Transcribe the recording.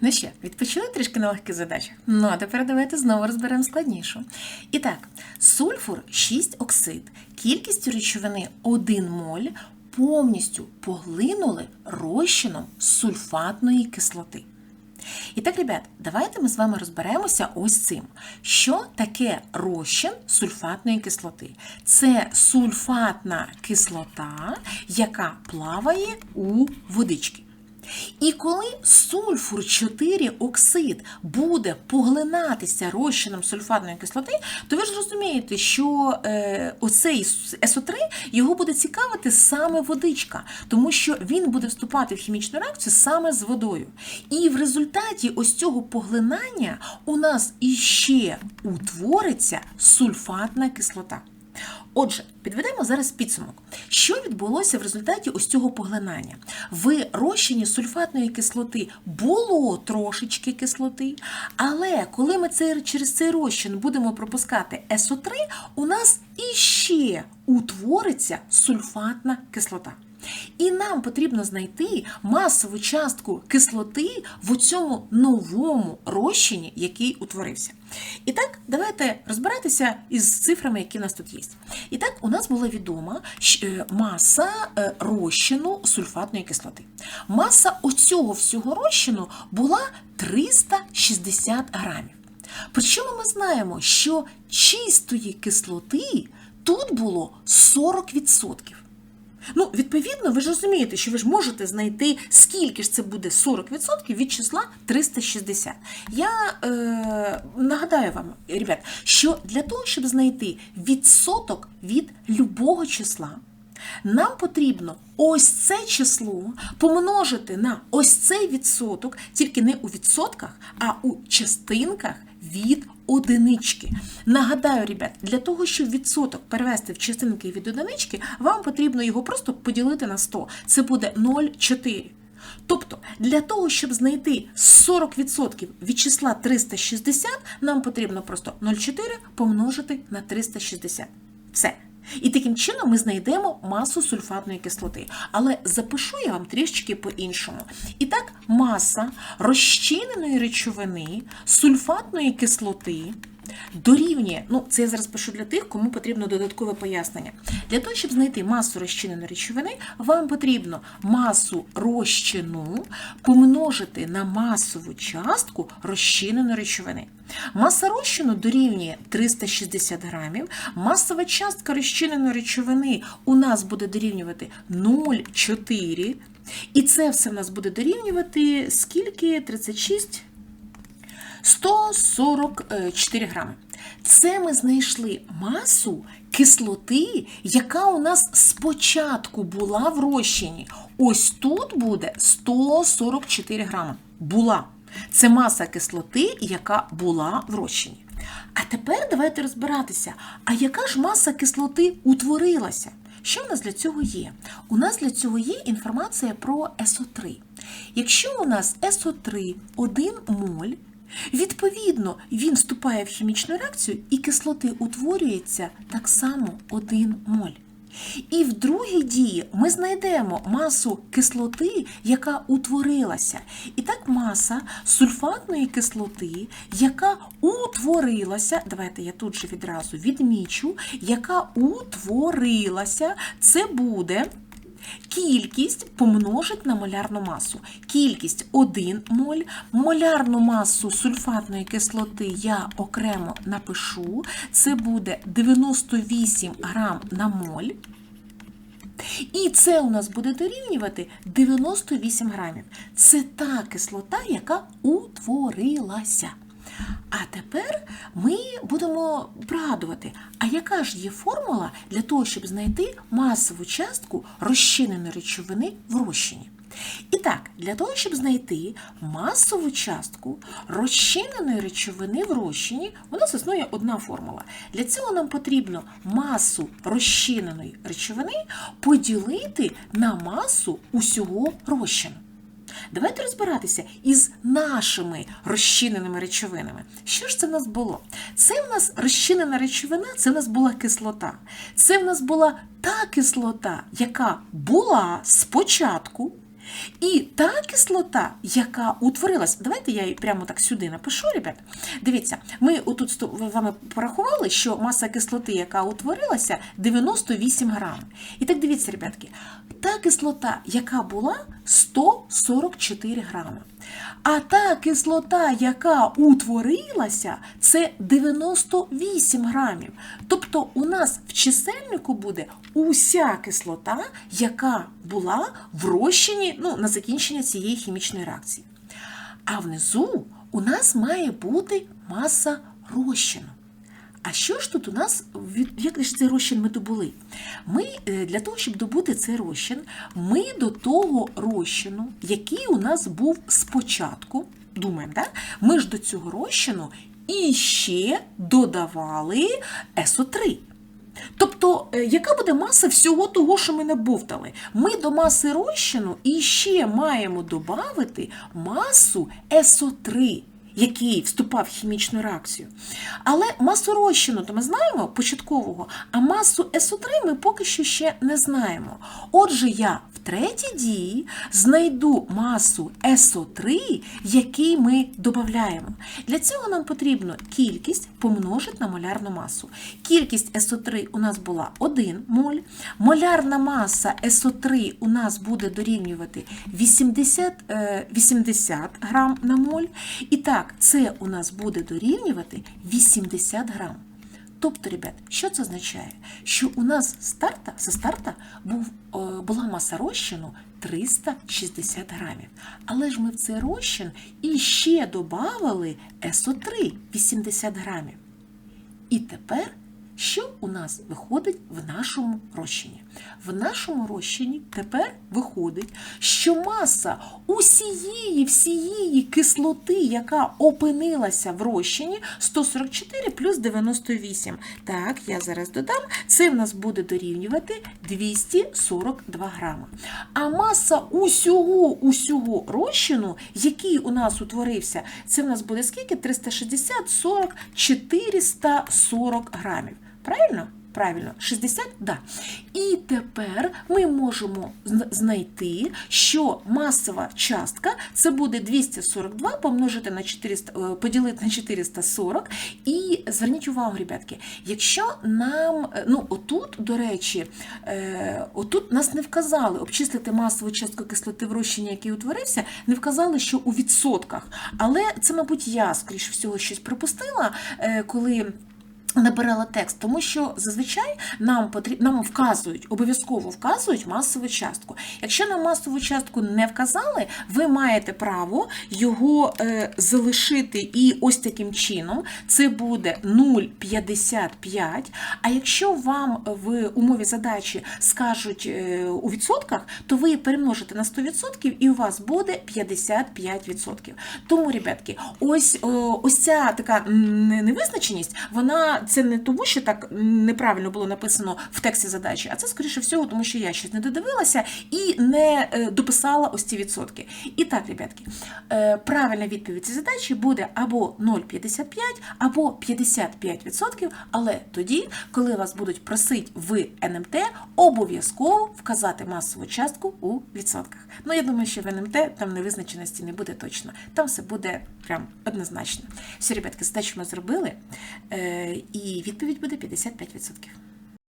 Ну що, відпочили трішки на легких задачах? Ну, а тепер давайте знову розберемо складнішу. І так, сульфур 6 оксид, кількістю речовини 1 моль повністю поглинули розчином сульфатної кислоти. І так, ребят, давайте ми з вами розберемося ось цим. Що таке розчин сульфатної кислоти? Це сульфатна кислота, яка плаває у водички. І коли сульфур 4 оксид буде поглинатися розчином сульфатної кислоти, то ви ж розумієте, що е, оцей СО3 його буде цікавити саме водичка, тому що він буде вступати в хімічну реакцію саме з водою. І в результаті ось цього поглинання у нас іще утвориться сульфатна кислота. Отже, підведемо зараз підсумок. Що відбулося в результаті ось цього поглинання? В розчині сульфатної кислоти було трошечки кислоти, але коли ми це, через цей розчин будемо пропускати СО3, у нас іще утвориться сульфатна кислота. І нам потрібно знайти масову частку кислоти в цьому новому розчині, який утворився. І так, давайте розбиратися із цифрами, які в нас тут є. І так, у нас була відома е, маса е, розчину сульфатної кислоти. Маса оцього всього розчину була 360 грамів. Причому ми знаємо, що чистої кислоти тут було 40%. Ну, відповідно, ви ж розумієте, що ви ж можете знайти, скільки ж це буде 40% від числа 360. Я е, нагадаю вам, ребят, що для того, щоб знайти відсоток від любого числа, нам потрібно ось це число помножити на ось цей відсоток, тільки не у відсотках, а у частинках від одинички. Нагадаю, ребят, для того, щоб відсоток перевести в частинки від одинички, вам потрібно його просто поділити на 100. Це буде 0,4. Тобто, для того, щоб знайти 40% від числа 360, нам потрібно просто 0,4 помножити на 360. Все. І таким чином ми знайдемо масу сульфатної кислоти. Але запишу я вам трішечки по-іншому. І так, маса розчиненої речовини сульфатної кислоти дорівнює, ну це я зараз пишу для тих, кому потрібно додаткове пояснення. Для того, щоб знайти масу розчиненої речовини, вам потрібно масу розчину помножити на масову частку розчиненої речовини. Маса розчину дорівнює 360 грамів, масова частка розчиненої речовини у нас буде дорівнювати 0,4. І це все в нас буде дорівнювати скільки? 36. 144 грами. Це ми знайшли масу кислоти, яка у нас спочатку була в розчині. Ось тут буде 144 грами. Була. Це маса кислоти, яка була в розчині. А тепер давайте розбиратися, а яка ж маса кислоти утворилася? Що в нас для цього є? У нас для цього є інформація про СО3. Якщо у нас СО3 1 моль, Відповідно, він вступає в хімічну реакцію і кислоти утворюється так само 1 моль. І в другій дії ми знайдемо масу кислоти, яка утворилася. І так маса сульфатної кислоти, яка утворилася, давайте я тут же відразу відмічу, яка утворилася, це буде. Кількість помножить на молярну масу. Кількість 1 моль, молярну масу сульфатної кислоти я окремо напишу. Це буде 98 грам на моль. І це у нас буде дорівнювати 98 грамів. Це та кислота, яка утворилася. А тепер ми будемо пригадувати, а яка ж є формула для того, щоб знайти масову частку розчиненої речовини в розчині? І так, для того, щоб знайти масову частку розчиненої речовини в розчині, у нас існує одна формула. Для цього нам потрібно масу розчиненої речовини поділити на масу усього розчину. Давайте розбиратися із нашими розчиненими речовинами. Що ж це в нас було? Це в нас розчинена речовина, це в нас була кислота. Це в нас була та кислота, яка була спочатку. І та кислота, яка утворилась, давайте я її прямо так сюди напишу, ребят. Дивіться, ми отут з вами порахували, що маса кислоти, яка утворилася, 98 грам. І так дивіться, ребятки, та кислота, яка була 144 грами. А та кислота, яка утворилася, це 98 грамів. Тобто у нас в чисельнику буде уся кислота, яка була в розчині ну, на закінчення цієї хімічної реакції. А внизу у нас має бути маса розчину. А що ж тут у нас, як ж цей розчин ми добули? Ми е, для того, щоб добути цей розчин, ми до того розчину, який у нас був спочатку, думаємо, да? ми ж до цього розчину іще додавали СО3. Тобто, е, яка буде маса всього того, що ми набовтали? Ми до маси розчину і ще маємо додати масу СО3, який вступав в хімічну реакцію. Але масу розчину то ми знаємо початкового, а масу СО3 ми поки що ще не знаємо. Отже, я в третій дії знайду масу СО3, який ми додаємо. Для цього нам потрібно кількість помножити на молярну масу. Кількість СО3 у нас була 1 моль. Молярна маса СО3 у нас буде дорівнювати 80, е, 80 грам на моль. І так, це у нас буде дорівнювати 80 грам. Тобто, ребят, що це означає? Що у нас старта, зі старта був, е, була маса розчину 360 грамів. Але ж ми в цей розчин іще додавали СО3 80 грамів. І тепер що у нас виходить в нашому розчині? В нашому розчині тепер виходить, що маса усієї всієї кислоти, яка опинилася в розчині, 144 плюс 98. Так, я зараз додам, це в нас буде дорівнювати 242 грама. А маса усього усього розчину, який у нас утворився, це в нас буде скільки? 360, 40, 440 грамів. Правильно? Правильно, 60? Да. І тепер ми можемо знайти, що масова частка це буде 242 помножити на 400, е, поділити на 440. І зверніть увагу, ребятки, якщо нам, е, ну отут, до речі, е, отут нас не вказали обчислити масову частку кислоти в розчині, який утворився, не вказали, що у відсотках. Але це, мабуть, я, скоріш всього, щось пропустила, коли. Набирала текст, тому що зазвичай нам потрібно нам вказують, обов'язково вказують масову частку. Якщо нам масову частку не вказали, ви маєте право його е, залишити і ось таким чином це буде 0,55. А якщо вам в умові задачі скажуть е, у відсотках, то ви перемножите на 100% і у вас буде 55%. Тому, ребятки, ось, е, ось ця така невизначеність, вона це не тому, що так неправильно було написано в тексті задачі, а це, скоріше всього, тому що я щось не додивилася і не е, дописала ось ці відсотки. І так, ребятки, е, правильна відповідь цієї задачі буде або 0,55, або 55%, але тоді, коли вас будуть просити в НМТ, обов'язково вказати масову частку у відсотках. Ну, я думаю, що в НМТ там невизначеності не буде точно. Там все буде прям однозначно. Все, ребятки, задачу ми зробили, е, і відповідь буде 55%.